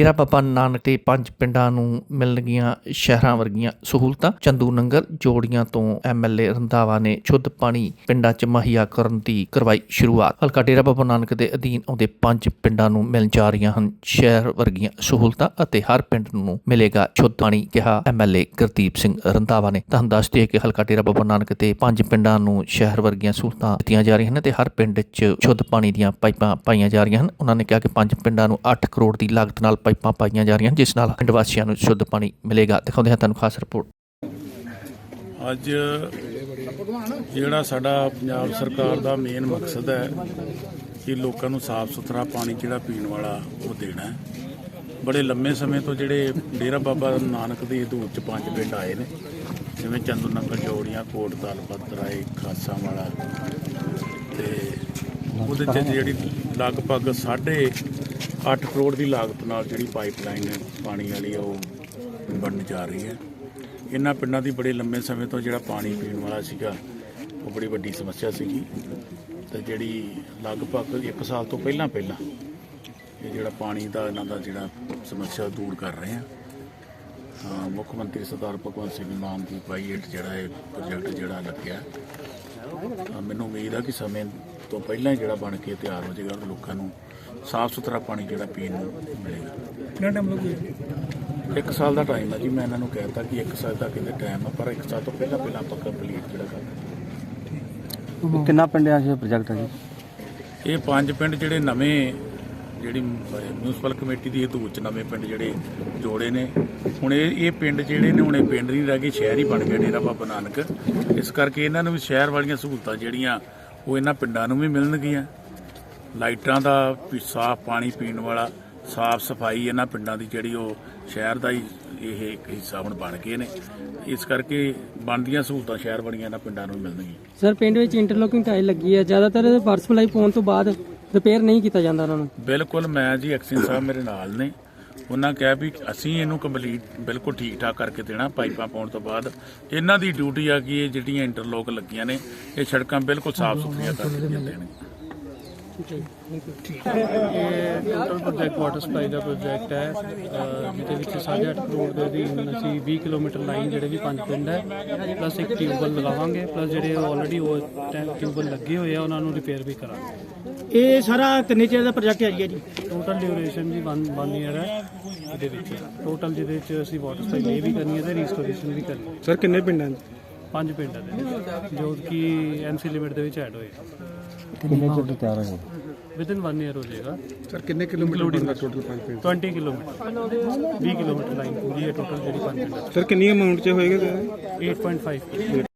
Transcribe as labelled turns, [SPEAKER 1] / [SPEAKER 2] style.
[SPEAKER 1] ਡੇਰਾ ਬਾਬਾ ਨਾਨਕ ਦੇ ਪੰਜ ਪਿੰਡਾਂ ਨੂੰ ਮਿਲਣਗੀਆਂ ਸ਼ਹਿਰਾਂ ਵਰਗੀਆਂ ਸਹੂਲਤਾਂ। ਚੰਦੂ ਨੰਗਲ, ਜੋੜੀਆਂ ਤੋਂ ਐਮਐਲਏ ਰੰਧਾਵਾ ਨੇ ਸ਼ੁੱਧ ਪਾਣੀ ਪਿੰਡਾਂ 'ਚ ਮੁਹੱਈਆ ਕਰਨ ਦੀ ਕਰਵਾਈ ਸ਼ੁਰੂਆਤ। ਹਲਕਾ ਡੇਰਾ ਬਾਬਾ ਨਾਨਕ ਦੇ ਅਧੀਨ ਆਉਂਦੇ ਪੰਜ ਪਿੰਡਾਂ ਨੂੰ ਮਿਲਣ ਜਾ ਰਹੀਆਂ ਹਨ। ਸ਼ਹਿਰ ਵਰਗੀਆਂ ਸਹੂਲਤਾਂ ਅਤੇ ਹਰ ਪਿੰਡ ਨੂੰ ਮਿਲੇਗਾ ਸ਼ੁੱਧ ਪਾਣੀ, ਕਿਹਾ ਐਮਐਲਏ ਗੁਰਦੀਪ ਸਿੰਘ ਰੰਧਾਵਾ ਨੇ। ਤੁਹਾਨੂੰ ਤਾਂ ਦੱਸਦੇ ਕਿ ਹਲਕਾ ਡੇਰਾ ਬਾਬਾ ਨਾਨਕ ਦੇ ਪੰਜ ਪਿੰਡਾਂ ਨੂੰ ਸ਼ਹਿਰ ਵਰਗੀਆਂ ਸਹੂਲਤਾਂ ਦਿੱਤੀਆਂ ਜਾ ਰਹੀਆਂ ਹਨ ਤੇ ਹਰ ਪਿੰਡ 'ਚ ਸ਼ੁੱਧ ਪਾਣੀ ਦੀਆਂ ਪਾਈਪਾਂ ਪਾਈਆਂ ਜਾ ਰਹੀਆਂ ਹਨ। ਉਹਨਾਂ ਨੇ ਕਿਹਾ ਕਿ ਪੰਜ ਪਿੰਡਾਂ ਨੂੰ 8 ਕਰੋੜ ਦੀ ਲਾਗਤ ਨਾਲ ਪਾਈਪਾਂ ਪਾਈਆਂ ਜਾ ਰਹੀਆਂ, ਜਿਸ ਨਾਲ ਪਿੰਡ ਵਾਸੀਆਂ ਨੂੰ ਸ਼ੁੱਧ ਪਾਣੀ ਮਿਲੇਗਾ। ਦਿਖਾਉਂਦੇ ਹਾਂ ਤੁਹਾਨੂੰ ਖਾਸ ਰਿਪੋਰਟ
[SPEAKER 2] ਅੱਜ ਜਿਹੜਾ ਸਾਡਾ ਪੰਜਾਬ ਸਰਕਾਰ ਦਾ ਮੇਨ ਮਕਸਦ ਹੈ ਕਿ ਲੋਕਾਂ ਨੂੰ ਸਾਫ਼ ਸੁਥਰਾ ਪਾਣੀ ਜਿਹੜਾ ਪੀਣ ਵਾਲਾ ਉਹ ਦੇਣਾ ਹੈ। ਬੜੇ ਲੰਮੇ ਸਮੇਂ ਤੋਂ ਜਿਹੜੇ ਡੇਰਾ ਬਾਬਾ ਨਾਨਕ ਦੀ ਹਦੂਦ ਚ ਪੰਜ ਪਿੰਡ ਆਏ ਨੇ, ਜਿਵੇਂ ਚੰਦੂ ਨੰਗਲ ਜੋੜੀਆਂ, ਕੋਟ ਦਲਪਤ ਰਾਏ ਖਾਸਾ ਵਾਲਾ ਤੇ ਉਹਦੇ ਚ ਜਿਹੜੀ ਲਗਭਗ 8.5 ਕਰੋੜ ਦੀ ਲਾਗਤ ਨਾਲ ਜਿਹੜੀ ਪਾਈਪਲਾਈਨ ਪਾਣੀ ਵਾਲੀ ਆ, ਉਹ ਬਣਨ ਜਾ ਰਹੀ ਹੈ। ਇਹਨਾਂ ਪਿੰਡਾਂ ਦੀ ਬੜੇ ਲੰਮੇ ਸਮੇਂ ਤੋਂ ਜਿਹੜਾ ਪਾਣੀ ਪੀਣ ਵਾਲਾ ਸੀਗਾ, ਉਹ ਬੜੀ ਵੱਡੀ ਸਮੱਸਿਆ ਸੀਗੀ। ਤੇ ਜਿਹੜੀ ਲਗਭਗ 1 ਸਾਲ ਤੋਂ ਪਹਿਲਾਂ ਪਹਿਲਾਂ ਇਹ ਜਿਹੜਾ ਪਾਣੀ ਦਾ, ਇਹਨਾਂ ਦਾ ਜਿਹੜਾ ਸਮੱਸਿਆ ਦੂਰ ਕਰ ਰਹੇ ਆ। ਹਾਂ, ਮੁੱਖ ਮੰਤਰੀ ਸਰਦਾਰ ਭਗਵੰਤ ਸਿੰਘ ਮਾਨ ਦੀ ਪਾਈ ਜਿਹੜਾ ਇਹ ਪ੍ਰੋਜੈਕਟ ਜਿਹੜਾ ਲੱਗਿਆ। ਮੈਨੂੰ ਉਮੀਦ ਆ ਕਿ ਸਮੇਂ ਤੋਂ ਪਹਿਲਾਂ ਹੀ ਜਿਹੜਾ ਬਣ ਕੇ ਤਿਆਰ ਹੋ ਜਾਏਗਾ ਔਰ ਲੋਕਾਂ ਨੂੰ ਸਾਫ਼ ਸੁਥਰਾ ਪਾਣੀ ਜਿਹੜਾ ਪੀਣ ਨੂੰ ਮਿਲੇਗਾ।
[SPEAKER 3] ਕਿੰਨਾ ਟਾਈਮ ਲੱਗੂ
[SPEAKER 2] ਇੱਕ ਸਾਲ ਦਾ ਟਾਈਮ ਹੈ ਜੀ ਮੈਂ ਇਹਨਾਂ ਨੂੰ ਕਹਿਤਾ ਕਿ ਇੱਕ ਸਾਲ ਦਾ ਕਿਤੇ ਟਾਈਮ ਹੈ ਪਰ ਇੱਕ ਸਾਲ ਤੋਂ ਪਹਿਲਾਂ ਪਹਿਲਾਂ ਆਪਾਂ ਕੰਪਲੀਟ ਜਿਹੜਾ ਕਰ
[SPEAKER 3] ਕਿੰਨਾ ਪਿੰਡਾਂ 'ਚ ਪ੍ਰੋਜੈਕਟ ਹੈ ਜੀ?
[SPEAKER 2] ਇਹ ਪੰਜ ਪਿੰਡ ਜਿਹੜੇ ਨਵੇਂ ਜਿਹੜੀ ਮਿਊਨਿਸਪਲ ਕਮੇਟੀ ਦੀ ਹਦੂਦ ਚ ਨਵੇਂ ਪਿੰਡ ਜਿਹੜੇ ਜੋੜੇ ਨੇ। ਹੁਣ ਇਹ ਇਹ ਪਿੰਡ ਜਿਹੜੇ ਨੇ ਹੁਣ ਇਹ ਪਿੰਡ ਨਹੀਂ ਰਹਿ ਗਏ ਸ਼ਹਿਰ ਹੀ ਬਣ ਗਿਆ ਡੇਰਾ ਬਾਬਾ ਨਾਨਕ। ਇਸ ਕਰਕੇ ਇਹਨਾਂ ਨੂੰ ਵੀ ਸ਼ਹਿਰ ਵਾਲੀਆਂ ਸਹੂਲਤਾਂ ਜਿਹੜੀਆਂ ਉਹ ਇਹਨਾਂ ਪਿੰਡਾਂ ਨੂੰ ਵੀ ਮਿਲਣਗੀਆਂ। ਲਾਈਟਾਂ ਦਾ ਵੀ ਸਾਫ਼ ਪਾਣੀ ਪੀਣ ਵਾਲਾ ਸਾਫ਼ ਸਫ਼ਾਈ ਇਹਨਾਂ ਪਿੰਡਾਂ ਦੀ ਜਿਹੜੀ ਉਹ ਸ਼ਹਿਰ ਦਾ ਹੀ ਇਹ ਇੱਕ ਹਿੱਸਾ ਹੁਣ ਬਣ ਗਏ ਨੇ। ਇਸ ਕਰਕੇ ਬਣਦੀਆਂ ਸਹੂਲਤਾਂ ਸ਼ਹਿਰ ਵਾਲੀਆਂ ਇਹਨਾਂ ਪਿੰਡਾਂ ਨੂੰ ਮਿਲਣਗੀਆਂ।
[SPEAKER 4] ਸਰ ਪਿੰਡ ਵਿੱਚ ਇੰਟਰਲੋਕਿੰਗ ਟਾਈਲ ਲੱਗੀ ਹੈ। ਜ਼ਿਆਦਾਤਰ ਵਾਟਰ ਸਪਲਾਈ ਪਾਉਣ ਤੋਂ ਬਾਅਦ ਰਿਪੇਅਰ ਨਹੀਂ ਕੀਤਾ ਜਾਂਦਾ ਉਹਨਾਂ ਨੂੰ?
[SPEAKER 2] ਬਿਲਕੁਲ ਮੈਂ ਜੀ ਐਕਸ਼ਨ ਸਾਹਿਬ ਮੇਰੇ ਨਾਲ ਨੇ। ਉਹਨਾਂ ਕਿਹਾ ਵੀ ਅਸੀਂ ਇਹਨੂੰ ਕੰਪਲੀਟ ਬਿਲਕੁਲ ਠੀਕ ਠਾਕ ਕਰਕੇ ਦੇਣਾ, ਪਾਈਪਾਂ ਪਾਉਣ ਤੋਂ ਬਾਅਦ। ਇਹਨਾਂ ਦੀ ਡਿਊਟੀ ਆ ਕਿ ਇਹ ਜਿਹੜੀਆਂ ਇੰਟਰਲੋਕ ਲੱਗੀਆਂ ਨੇ, ਇਹ ਸੜਕਾਂ ਬਿਲਕੁਲ ਸਾਫ਼ ਸੁਥਰੀਆਂ ਕਰਕੇ
[SPEAKER 5] ਇਹ ਟੋਟਲ ਪ੍ਰੋਜੈਕਟ ਵਾਟਰ ਸਪਲਾਈ ਦਾ ਪ੍ਰੋਜੈਕਟ ਹੈ ਅਹ ਜਿਹਦੇ ਵਿੱਚ 8.5 ਕਰੋੜ ਦੇ ਅਧੀਨ ਅਸੀਂ 20 ਕਿਲੋਮੀਟਰ ਲਾਈਨ ਜਿਹੜੇ ਵੀ ਪੰਜ ਪਿੰਡ ਹੈ ਪਲੱਸ ਇੱਕ ਟਿਊਬਲ ਲਗਾਵਾਂਗੇ ਪਲੱਸ ਜਿਹੜੇ ਆਲਰੇਡੀ ਉਹ ਟਿਊਬਲ ਲੱਗੇ ਹੋਏ ਆ ਉਹਨਾਂ ਨੂੰ ਰਿਪੇਅਰ ਵੀ ਕਰਾਂਗੇ।
[SPEAKER 3] ਇਹ ਸਾਰਾ ਕਿੰਨੇ ਚਿਰ ਦਾ ਪ੍ਰੋਜੈਕਟ ਹੈ ਜੀ
[SPEAKER 5] ਟੋਟਲ ਡਿਊਰੇਸ਼ਨ ਜੀ 1 1 ਇਅਰ ਹੈ ਇਹਦੇ ਵਿੱਚ। ਟੋਟਲ ਜਿਹਦੇ ਵਿੱਚ ਅਸੀਂ ਵਾਟਰ ਸਪਲਾਈ ਵੀ ਕਰਨੀ ਹੈ ਤੇ ਰੀਸਟੋਰੇਸ਼ਨ ਵੀ ਕਰਨੀ ਹੈ।
[SPEAKER 3] ਸਰ ਕਿੰਨੇ ਪਿੰਡਾਂ 'ਚ?
[SPEAKER 5] ਪੰਜ ਪਿੰਡਾਂ ਦੇ ਜੋ ਕਿ ਐਮਸੀ ਲਿਮਿਟ ਦੇ ਵਿੱਚ ਐਡ ਹੋਏ
[SPEAKER 3] ਕਿੰਨੇ ਤੋਂ ਤਿਆਰ ਹੋ
[SPEAKER 5] ਵਿਦਿਨ 1 ਇਅਰ ਹੋ ਜਾਏਗਾ।
[SPEAKER 3] ਸਰ ਕਿੰਨੇ ਕਿਲੋਮੀਟਰ ਬਣਦਾ ਟੋਟਲ ਪੰਜ ਪਿੰਡ?
[SPEAKER 5] 20 ਕਿਲੋਮੀਟਰ। 20 ਕਿਲੋਮੀਟਰ ਲਾਈਨ ਪੂਰੀ ਹੈ ਟੋਟਲ ਜਿਹੜੀ ਪੰਜ ਪਿੰਡਾਂ 'ਚ।
[SPEAKER 3] ਸਰ ਕਿੰਨੀ ਅਮਾਉਂਟ 'ਚ ਹੋਏਗਾ?
[SPEAKER 5] 8.5